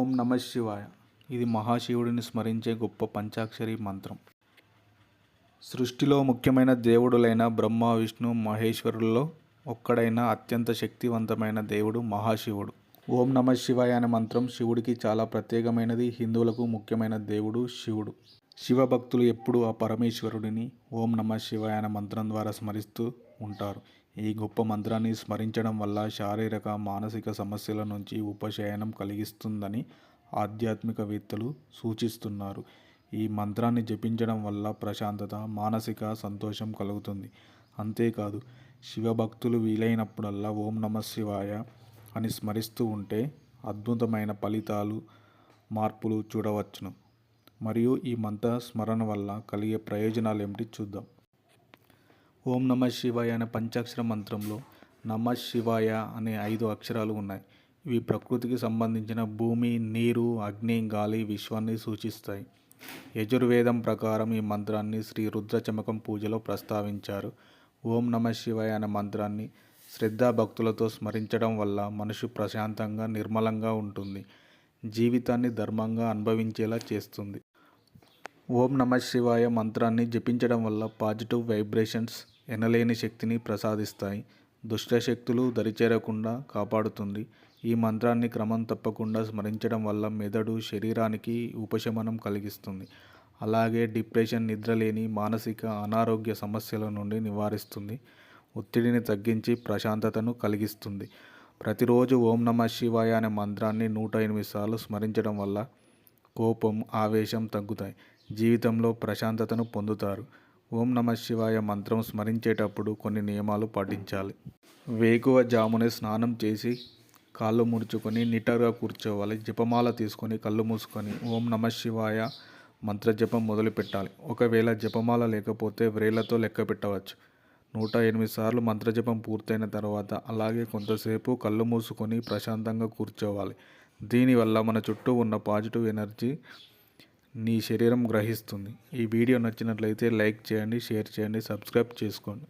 ఓం నమ శివాయ. ఇది మహాశివుడిని స్మరించే గొప్ప పంచాక్షరి మంత్రం. సృష్టిలో ముఖ్యమైన దేవుడులైన బ్రహ్మ విష్ణు మహేశ్వరుల్లో ఒక్కడైన అత్యంత శక్తివంతమైన దేవుడు మహాశివుడు. ఓం నమ శివాయ అనే మంత్రం శివుడికి చాలా ప్రత్యేకమైనది. హిందువులకు ముఖ్యమైన దేవుడు శివుడు. శివభక్తులు ఎప్పుడూ ఆ పరమేశ్వరుడిని ఓం నమ శివాయ అనే మంత్రం ద్వారా స్మరిస్తూ ఉంటారు. ఈ గొప్ప మంత్రాన్ని స్మరించడం వల్ల శారీరక మానసిక సమస్యల నుంచి ఉపశయనం కలిగిస్తుందని ఆధ్యాత్మికవేత్తలు సూచిస్తున్నారు. ఈ మంత్రాన్ని జపించడం వల్ల ప్రశాంతత మానసిక సంతోషం కలుగుతుంది. అంతేకాదు శివభక్తులు వీలైనప్పుడల్లా ఓం నమ శివాయ అని స్మరిస్తూ ఉంటే అద్భుతమైన ఫలితాలు మార్పులు చూడవచ్చును. మరియు ఈ మంత్ర స్మరణ వల్ల కలిగే ప్రయోజనాలు ఏమిటి చూద్దాం. ఓం నమ శివాయ అనే పంచాక్షర మంత్రంలో నమ శివాయ అనే ఐదు అక్షరాలు ఉన్నాయి. ఇవి ప్రకృతికి సంబంధించిన భూమి నీరు అగ్ని గాలి విశ్వాన్ని సూచిస్తాయి. యజుర్వేదం ప్రకారం ఈ మంత్రాన్ని శ్రీ రుద్ర చమకం పూజలో ప్రస్తావించారు. ఓం నమ శివాయ అనే మంత్రాన్ని శ్రద్ధాభక్తులతో స్మరించడం వల్ల మనసు ప్రశాంతంగా నిర్మలంగా ఉంటుంది. జీవితాన్ని ధర్మంగా అనుభవించేలా చేస్తుంది. ఓం నమ శివాయ మంత్రాన్ని జపించడం వల్ల పాజిటివ్ వైబ్రేషన్స్ ఎనలేని శక్తిని ప్రసాదిస్తాయి. దుష్ట శక్తులు దరిచేరకుండా కాపాడుతుంది. ఈ మంత్రాన్ని క్రమం తప్పకుండా స్మరించడం వల్ల మెదడు శరీరానికి ఉపశమనం కలిగిస్తుంది. అలాగే డిప్రెషన్ నిద్రలేని మానసిక అనారోగ్య సమస్యల నుండి నివారిస్తుంది. ఒత్తిడిని తగ్గించి ప్రశాంతతను కలిగిస్తుంది. ప్రతిరోజు ఓం నమ శివాయ అనే మంత్రాన్ని నూట ఎనిమిది సార్లు స్మరించడం వల్ల కోపం ఆవేశం తగ్గుతాయి. జీవితంలో ప్రశాంతతను పొందుతారు. ఓం నమ శివాయ మంత్రం స్మరించేటప్పుడు కొన్ని నియమాలు పాటించాలి. వేకువ జామునే స్నానం చేసి కాళ్ళు ముడుచుకొని నిటారుగా కూర్చోవాలి. జపమాల తీసుకొని కళ్ళు మూసుకొని ఓం నమ శివాయ మంత్ర జపం మొదలు పెట్టాలి. ఒకవేళ జపమాల లేకపోతే వ్రేళ్ళతో లెక్క పెట్టవచ్చు. నూట ఎనిమిది సార్లు మంత్రజపం పూర్తయిన తర్వాత అలాగే కొంతసేపు కళ్ళు మూసుకొని ప్రశాంతంగా కూర్చోవాలి. దీనివల్ల మన చుట్టూ ఉన్న పాజిటివ్ ఎనర్జీ నీ శరీరం గ్రహిస్తుంది. ఈ వీడియో నచ్చినట్లయితే లైక్ చేయండి షేర్ చేయండి సబ్స్క్రైబ్ చేసుకోండి.